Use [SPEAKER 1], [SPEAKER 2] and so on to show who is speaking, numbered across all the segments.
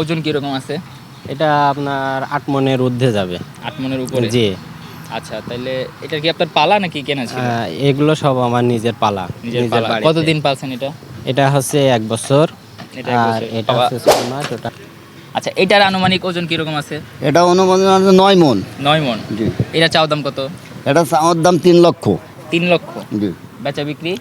[SPEAKER 1] ওজন কীরকম আছে?
[SPEAKER 2] এটা আপনার আট মনের ঊর্ধ্বে যাবে।
[SPEAKER 1] আট মনের উপরে?
[SPEAKER 2] জি।
[SPEAKER 1] আচ্ছা তাহলে এটা কি আপনার পালা নাকি কেনা ছিল?
[SPEAKER 2] এগুলো সব আমার নিজের পালা
[SPEAKER 1] নিজের পালা। কতদিন পালছেন এটা?
[SPEAKER 2] এটা হচ্ছে এক বছর।
[SPEAKER 1] এটা
[SPEAKER 2] আর এটা হচ্ছে ছয় মাস ওটা
[SPEAKER 1] আচ্ছা এটার আনুমানিক ওজন কীরকম আছে?
[SPEAKER 3] এটা অনুমোদন আছে নয় মন।
[SPEAKER 1] নয় মন?
[SPEAKER 3] জি।
[SPEAKER 1] এটা চাও দাম কত?
[SPEAKER 3] এটা চাওয়ার দাম তিন লক্ষ।
[SPEAKER 1] তিন লক্ষ?
[SPEAKER 3] জি।
[SPEAKER 1] বেচা বিক্রি?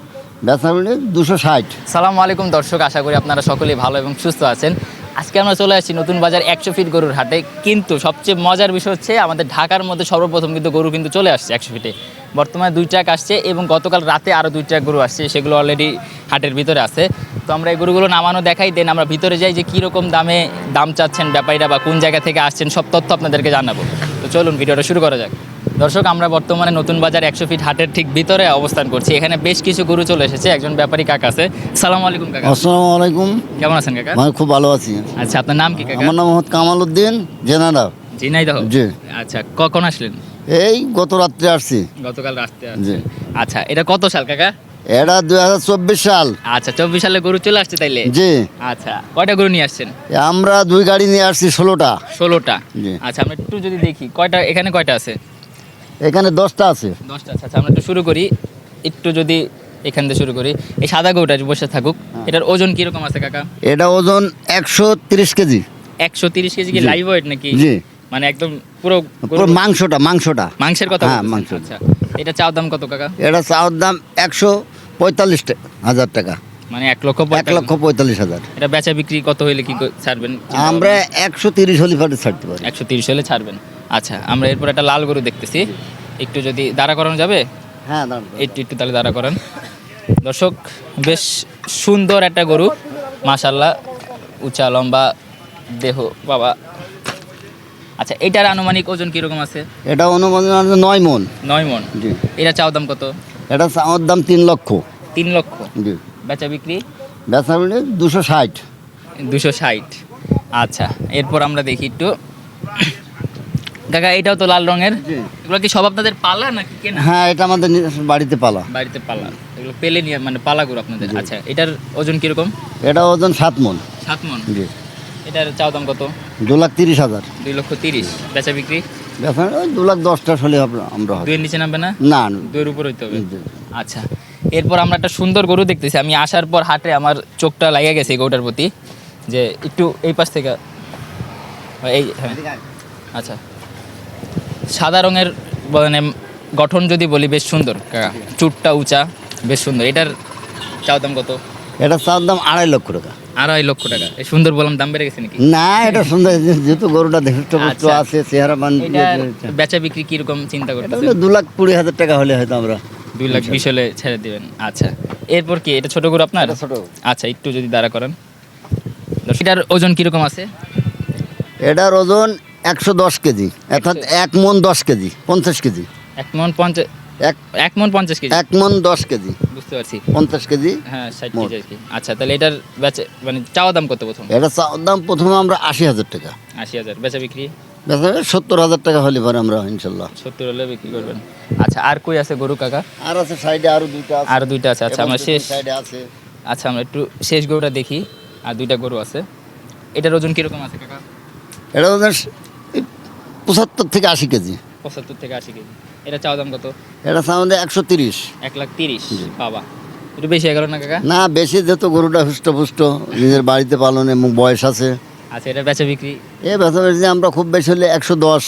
[SPEAKER 3] বেচা বিক্রি দুশো ষাট।
[SPEAKER 1] সালামু আলাইকুম দর্শক আশা করি আপনারা সকলেই ভালো এবং সুস্থ আছেন। আজকে আমরা চলে আসছি নতুন বাজার একশো ফিট গরুর হাটে। কিন্তু সবচেয়ে মজার বিষয় হচ্ছে আমাদের ঢাকার মধ্যে সর্বপ্রথম কিন্তু গরু কিন্তু চলে আসছে একশো ফিটে বর্তমানে দুই ট্রাক আসছে এবং গতকাল রাতে আরও দুই ট্রাক গরু আসছে, সেগুলো অলরেডি হাটের ভিতরে আছে। তো আমরা এই গরুগুলো নামানো দেখাই দেন আমরা ভিতরে যাই যে কীরকম দামে দাম চাচ্ছেন, ব্যাপারীরা বা কোন জায়গা থেকে আসছেন, সব তথ্য আপনাদেরকে জানাব। তো চলুন, ভিডিওটা শুরু করা যাক। দর্শক আমরা বর্তমানে নতুন বাজার একশো ফিট হাটের ঠিক ভিতরে অবস্থান করছি। এখানে বেশ কিছু গরু চলে এসেছে একজন ব্যাপারী কাকা আছে। সালাম আলাইকুম কাকা।
[SPEAKER 3] আসসালামু আলাইকুম।
[SPEAKER 1] কেমন আছেন কাকা?
[SPEAKER 3] আমি খুব ভালো আছি।
[SPEAKER 1] আচ্ছা আপনার নাম কি কাকা?
[SPEAKER 3] আমার নাম মোহাম্মদ কামাল উদ্দিন জেনারা
[SPEAKER 1] ঝিনাইদহ
[SPEAKER 3] জি।
[SPEAKER 1] আচ্ছা কখন আসলেন?
[SPEAKER 3] এই গত রাত্রে আসছি।
[SPEAKER 1] গতকাল রাস্তে
[SPEAKER 3] জি।
[SPEAKER 1] আচ্ছা এটা কত সাল কাকা?
[SPEAKER 3] এটা দুই হাজার চব্বিশ সাল।
[SPEAKER 1] আচ্ছা চব্বিশ সালে গরু চলে আসছে তাইলে?
[SPEAKER 3] জি।
[SPEAKER 1] আচ্ছা কয়টা গরু নিয়ে আসছেন?
[SPEAKER 3] আমরা দুই গাড়ি নিয়ে আসছি ষোলোটা।
[SPEAKER 1] ষোলোটা।
[SPEAKER 3] জি।
[SPEAKER 1] আচ্ছা আমরা একটু যদি দেখি কয়টা এখানে কয়টা আছে?
[SPEAKER 3] এখানে দশটা আছে।
[SPEAKER 1] দশটা আচ্ছা আমরা একটু শুরু করি। একটু যদি এখান থেকে শুরু করি। এই সাদা গরুটা বসে থাকুক।
[SPEAKER 3] হ্যাঁ।
[SPEAKER 1] এটার ওজন কীরকম আছে কাকা?
[SPEAKER 3] এটা ওজন একশো তিরিশ কেজি।
[SPEAKER 1] একশো তিরিশ কেজি কি লাইভ ওয়েট নাকি?
[SPEAKER 3] জি।
[SPEAKER 1] মানে একদম পুরো
[SPEAKER 3] পুরো মাংসটা মাংসটা।
[SPEAKER 1] মাংসের কথা
[SPEAKER 3] হ্যাঁ, মাংস।
[SPEAKER 1] আচ্ছা। এটা চাও দাম কত কাকা?
[SPEAKER 3] এটা চাওয়ার দাম একশো পঁয়তাল্লিশ হাজার টাকা।
[SPEAKER 1] মানে এক লক্ষ
[SPEAKER 3] এক লক্ষ পঁয়তাল্লিশ হাজার।
[SPEAKER 1] এটা বেচা বিক্রি কত হইলে কি ছাড়বেন?
[SPEAKER 3] আমরা একশো তিরিশ হলে ছাড়তে পারি।
[SPEAKER 1] একশো তিরিশ হলে ছাড়বেন। আচ্ছা আমরা এরপর একটা লাল গরু দেখতেছি। একটু যদি দাঁড়া করানো যাবে?
[SPEAKER 3] হ্যাঁ।
[SPEAKER 1] একটু একটু তাহলে দাঁড়া করেন। দর্শক বেশ সুন্দর একটা গরু। মাশাল্লাহ উঁচা লম্বা দেহ বাবা। আচ্ছা এটার আনুমানিক ওজন কীরকম আছে?
[SPEAKER 3] এটা অনুমোদন আছে নয় মন।
[SPEAKER 1] নয় মন।
[SPEAKER 3] জি।
[SPEAKER 1] এটা চাও দাম কত?
[SPEAKER 3] এটা চাওয়ার দাম তিন লক্ষ।
[SPEAKER 1] তিন লক্ষ।
[SPEAKER 3] জি।
[SPEAKER 1] বেচা বিক্রি?
[SPEAKER 3] বেচা বিক্রি দুশো ষাট।
[SPEAKER 1] দুশো ষাট। আচ্ছা এরপর আমরা দেখি একটু। কাকা এটাও তো লাল রঙের। এগুলো কি সব আপনাদের পালা নাকি কেনা?
[SPEAKER 3] হ্যাঁ এটা আমাদের বাড়িতে পালা।
[SPEAKER 1] বাড়িতে পালা। এগুলো পেলে নিয়ে মানে পালাগুলো আপনাদের। আচ্ছা এটার ওজন কীরকম?
[SPEAKER 3] এটা ওজন সাত মন।
[SPEAKER 1] সাত মন?
[SPEAKER 3] জি।
[SPEAKER 1] এটার চাও দাম কত?
[SPEAKER 3] দু লাখ তিরিশ হাজার।
[SPEAKER 1] দুই লক্ষ তিরিশ। বেচা বিক্রি?
[SPEAKER 3] বেচা ওই দু লাখ দশটা হলে আমরা-
[SPEAKER 1] দুইয়ের নিচে নামবে না?
[SPEAKER 3] না
[SPEAKER 1] দুইয়ের উপর হইতে হবে। আচ্ছা এরপর আমরা একটা সুন্দর গরু দেখতেছি। আমি আসার পর হাটে আমার চোখটা লাগিয়ে গেছে এই গরুটার প্রতি। যে একটু এই পাশ থেকে এই হ্যাঁ। আচ্ছা। সাদা রঙের মানে গঠন যদি বলি বেশ সুন্দর। কাকা চুটটা উঁচা বেশ সুন্দর। এটার চাও দাম কত?
[SPEAKER 3] এটা চাওয়ার দাম আড়াই লক্ষ টাকা।
[SPEAKER 1] আড়াই লক্ষ টাকা। এই সুন্দর বললাম দাম বেড়ে গেছে নাকি?
[SPEAKER 3] না এটা সুন্দর। যেহেতু গরুটা বস্তু
[SPEAKER 1] আচ্ছা।
[SPEAKER 3] আছে চেহারা বান
[SPEAKER 1] এটার বেচা বিক্রি কীরকম চিন্তা করতেছে
[SPEAKER 3] দু লাখ কুড়ি হাজার টাকা হলে হয়তো আমরা
[SPEAKER 1] দুই লাখ বিশ হলে ছেড়ে দিবেন। আচ্ছা। এরপর কি এটা ছোট গরু আপনার?
[SPEAKER 3] এটা ছোট
[SPEAKER 1] আচ্ছা একটু যদি দাঁড়া করেন। এটার ওজন কীরকম আছে?
[SPEAKER 3] এটার ওজন একশো দশ কেজি। অর্থাৎ এক মন দশ কেজি পঞ্চাশ কেজি।
[SPEAKER 1] এক মন পঞ্চাশ
[SPEAKER 3] এক
[SPEAKER 1] এক মন পঞ্চাশ কেজি।
[SPEAKER 3] এক মন দশ কেজি।
[SPEAKER 1] বুঝতে পারছি।
[SPEAKER 3] পঞ্চাশ কেজি
[SPEAKER 1] হ্যাঁ ষাট কেজি আর কি। আচ্ছা তাহলে এটার বেচে মানে চাওয়া দাম কত প্রথম?
[SPEAKER 3] এটা চাওয়ার দাম প্রথমে আমরা আশি হাজার টাকা।
[SPEAKER 1] আশি হাজার। বেচা বিক্রি?
[SPEAKER 3] বেচা সত্তর হাজার টাকা হলে পরে আমরা ইনশাল্লাহ।
[SPEAKER 1] সত্তর হলে বিক্রি করবেন। আচ্ছা আর কই আছে গরু কাকা?
[SPEAKER 3] আর আছে সাইডে আরও দুইটা আছে।
[SPEAKER 1] আর দুইটা আছে। আচ্ছা আমরা শেষ
[SPEAKER 3] সাইডে আছে।
[SPEAKER 1] আচ্ছা আমরা একটু শেষ গরুটা দেখি। আর দুইটা গরু আছে। এটার ওজন কীরকম আছে কাকা?
[SPEAKER 3] এটা এই পঁচাত্তর থেকে আশি কেজি।
[SPEAKER 1] পঁচাত্তর থেকে আশি কেজি। এটা চাওয়া দাম কত?
[SPEAKER 3] এটা আমাদের একশো তিরিশ।
[SPEAKER 1] এক লাখ তিরিশ? বাবা। একটু বেশি গেল না কাকা?
[SPEAKER 3] না বেশি যেহেতু গরুটা হুষ্টপুষ্ট নিজের বাড়িতে পালন বয়স আছে।
[SPEAKER 1] আচ্ছা এটা বেচা বিক্রি?
[SPEAKER 3] এ বেচা বেশি আমরা খুব বেশি হলে একশো দশ।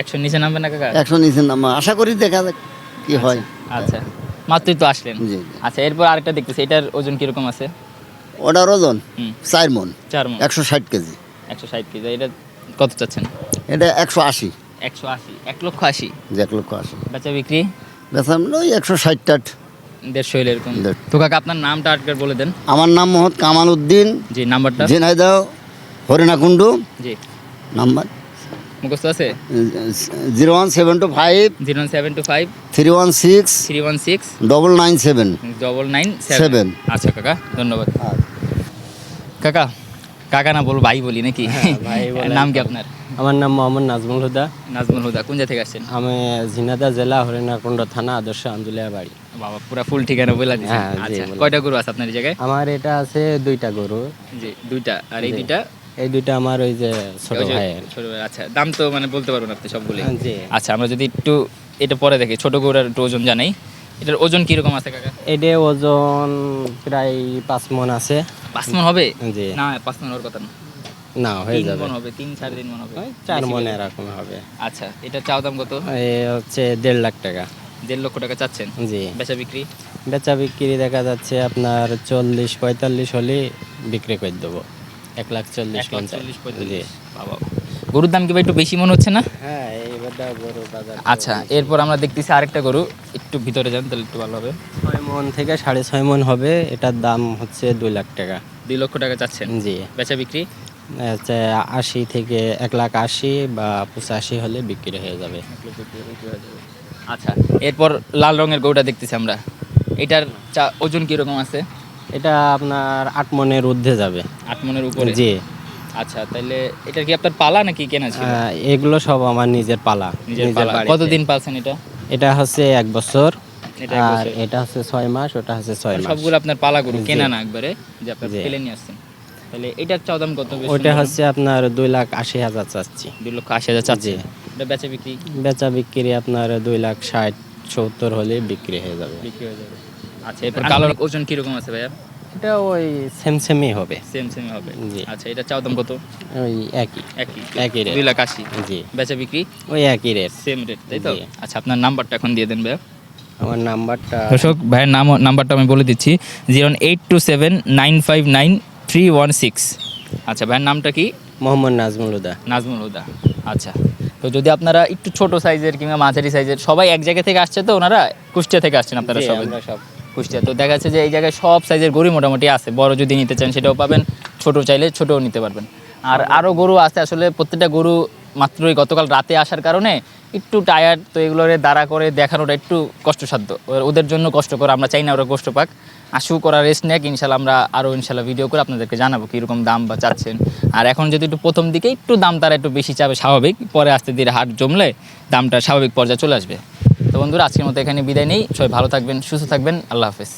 [SPEAKER 1] একশো নিচে নামবে না কাকা?
[SPEAKER 3] একশো নিচে নামা আশা করি দেখা যাক কি হয়।
[SPEAKER 1] আচ্ছা। মাত্রই তো আসলেন।
[SPEAKER 3] জি
[SPEAKER 1] আচ্ছা এরপর আরেকটা দেখতেছি এটার ওজন কীরকম আছে?
[SPEAKER 3] ওটার ওজন চার মন।
[SPEAKER 1] চার মন।
[SPEAKER 3] একশো ষাট কেজি।
[SPEAKER 1] একশো ষাট কেজি এটা কত চাচ্ছেন?
[SPEAKER 3] এটা একশো আশি।
[SPEAKER 1] একশো আশি এক লক্ষ আশি।
[SPEAKER 3] যে এক লক্ষ আশি।
[SPEAKER 1] বেচা বিক্রি?
[SPEAKER 3] বেচা ওই একশো ষাট টাট
[SPEAKER 1] দেড়শো এরকম। তো কাকা আপনার নামটা আটকার বলে দেন।
[SPEAKER 3] আমার নাম মোহাম্মদ কামাল উদ্দিন।
[SPEAKER 1] জি নাম্বারটা?
[SPEAKER 3] ঝিনাইদহ হরিণাকুণ্ডু
[SPEAKER 1] জি।
[SPEAKER 3] নাম্বার?
[SPEAKER 1] মুখস্থ আছে?
[SPEAKER 3] Zero one seven two five.
[SPEAKER 1] Zero seven two five.
[SPEAKER 3] Three one six.
[SPEAKER 1] Three one six.
[SPEAKER 3] Double nine seven.
[SPEAKER 1] Double nine seven. আচ্ছা কাকা ধন্যবাদ। কাকা কাকা না বল ভাই বলি নাকি?
[SPEAKER 2] হ্যাঁ।
[SPEAKER 1] নাম কি আপনার?
[SPEAKER 2] আমার নাম মোহাম্মদ নাজমুল হুদা।
[SPEAKER 1] নাজমুল হুদা কোন জায়গা থেকে আসছেন?
[SPEAKER 2] আমি ঝিনাদা জেলা হরিণাকুণ্ড থানা আদর্শ আন্দুলিয়া বাড়ি।
[SPEAKER 1] বাবা পুরা ফুল ঠিকানা বলে দিচ্ছেন
[SPEAKER 2] হ্যাঁ,
[SPEAKER 1] আচ্ছা কয়টা গরু আছে আপনার এই জায়গায়?
[SPEAKER 2] আমার এটা আছে দুইটা গরু।
[SPEAKER 1] জি দুইটা। আর এই দুইটা?
[SPEAKER 2] এই দুইটা আমার ওই যে ছোট ভাইয়ের।
[SPEAKER 1] ছোট ভাই, আচ্ছা দাম তো মানে বলতে পারবেন আপনি সবগুলো
[SPEAKER 2] জি।
[SPEAKER 1] আচ্ছা আমরা যদি একটু এটা পরে দেখি ছোট গরুর একটু ওজন জানাই। এটার ওজন কীরকম আছে কাকা?
[SPEAKER 2] এটা ওজন প্রায় পাঁচ মন আছে।
[SPEAKER 1] পাঁচ মন হবে?
[SPEAKER 2] জি।
[SPEAKER 1] না পাঁচ মন হওয়ার কথা না।
[SPEAKER 2] না হয়ে যাবে।
[SPEAKER 1] মন হবে তিন সাড়ে তিন মন হবে।
[SPEAKER 2] চার মন। এরকম হবে।
[SPEAKER 1] আচ্ছা এটা চাও দাম কত?
[SPEAKER 2] হচ্ছে দেড় লাখ টাকা।
[SPEAKER 1] দেড় লক্ষ টাকা চাচ্ছেন?
[SPEAKER 2] জি।
[SPEAKER 1] বেচা বিক্রি?
[SPEAKER 2] বেচা বিক্রি দেখা যাচ্ছে আপনার চল্লিশ পঁয়তাল্লিশ হলে বিক্রি করে দেবো। এক লাখ চল্লিশ পঞ্চাশ। জি।
[SPEAKER 1] বাবা গরুর দাম কি একটু বেশি মনে হচ্ছে না?
[SPEAKER 2] হ্যাঁ এইবারটা গরু বাজার
[SPEAKER 1] আচ্ছা এরপর আমরা দেখতেছি আরেকটা গরু। একটু ভিতরে যান তাহলে একটু ভালো হবে।
[SPEAKER 2] ছয় মন থেকে সাড়ে ছয় মন হবে এটার দাম হচ্ছে দুই লাখ টাকা।
[SPEAKER 1] দুই লক্ষ টাকা চাচ্ছেন?
[SPEAKER 2] জি।
[SPEAKER 1] বেচা বিক্রি?
[SPEAKER 2] আশি থেকে এক লাখ আশি বা পঁচাশি হলে বিক্রি হয়ে যাবে।
[SPEAKER 1] আচ্ছা এরপর লাল রঙের গরুটা দেখতেছি আমরা। এটার চা- ওজন কীরকম আছে?
[SPEAKER 2] এটা আপনার আট মনের ঊর্ধ্বে যাবে।
[SPEAKER 1] আট মনের উপরে?
[SPEAKER 2] জি।
[SPEAKER 1] আচ্ছা তাহলে এটা কি আপনার পালা নাকি কেনা ছিল?
[SPEAKER 2] এগুলো সব আমার নিজের পালা
[SPEAKER 1] নিজের পালা। কতদিন পালছেন এটা?
[SPEAKER 2] এটা হচ্ছে এক বছর।
[SPEAKER 1] এটা
[SPEAKER 2] আর এটা হচ্ছে ছয় মাস ওটা হচ্ছে ছয় মাস।
[SPEAKER 1] সবগুলো আপনার পালা গরু। কেনা না একবারে যে আপনার ফেলে নিয়ে আসছেন। তাহলে এটার চাও দাম কত
[SPEAKER 2] ওটা হচ্ছে আপনার দুই লাখ আশি হাজার চাচ্ছি।
[SPEAKER 1] দুই লক্ষ আশি হাজার চাচ্ছে এটা বেচা বিক্রি?
[SPEAKER 2] বেচা বিক্রি আপনার দুই লাখ ষাট সত্তর হলে বিক্রি হয়ে যাবে।
[SPEAKER 1] বিক্রি হয়ে যাবে। আচ্ছা এরপর কালো ওজন কীরকম আছে ভাইয়া?
[SPEAKER 2] এটা ওই সেম সেমই হবে।
[SPEAKER 1] সেম সেম হবে।
[SPEAKER 2] জি।
[SPEAKER 1] আচ্ছা এটা চাও দাম কত?
[SPEAKER 2] ওই একই।
[SPEAKER 1] একই।
[SPEAKER 2] একই rate।
[SPEAKER 1] দুই লাখ আশি।
[SPEAKER 2] জি।
[SPEAKER 1] বেচা বিক্রি?
[SPEAKER 2] ওই একই রেট
[SPEAKER 1] সেম রেট তাই তো? আচ্ছা আপনার নাম্বারটা এখন দিয়ে দেন ভাইয়া।
[SPEAKER 2] আমার নাম্বারটা
[SPEAKER 1] দর্শক ভাইয়ের নাম নাম্বারটা আমি বলে দিচ্ছি zero eight two seven nine five nine three one six. আচ্ছা ভাইয়ের নামটা কি?
[SPEAKER 2] মোহাম্মদ নাজমুল হুদা।
[SPEAKER 1] নাজমুল হুদা। আচ্ছা তো যদি আপনারা একটু ছোট সাইজের কিংবা মাঝারি সাইজের সবাই এক জায়গা থেকে আসছে তো ওনারা? কুষ্টিয়া থেকে আসছেন আপনারা সবাই?
[SPEAKER 2] সব।
[SPEAKER 1] কুষ্টিয়া। তো দেখা যাচ্ছে যে এই জায়গায় সব সাইজের গরু মোটামুটি আছে। বড় যদি নিতে চান সেটাও পাবেন ছোট চাইলে ছোটও নিতে পারবেন। আর আরও গরু আছে আসলে প্রত্যেকটা গরু মাত্রই গতকাল রাতে আসার কারণে একটু টায়ার্ড তো এগুলোরে দাঁড়া করে দেখানোটা একটু কষ্টসাধ্য। ওদের জন্য কষ্ট করে আমরা চাই না ওরা কষ্ট পাক। করা রেস্ট নেক ইনশাল্লাহ আমরা আরও ইনশাল্লাহ ভিডিও করে আপনাদেরকে জানাব কীরকম দাম বা চাচ্ছেন। আর এখন যদি একটু প্রথম দিকে একটু দাম তারা একটু বেশি চাবে স্বাভাবিক, পরে আস্তে ধীরে হাট জমলে দামটা স্বাভাবিক পর্যায়ে চলে আসবে। তো বন্ধুরা, আজকের মতো এখানে বিদায় নেই। সবাই ভালো থাকবেন, সুস্থ থাকবেন। আল্লাহ হাফেজ।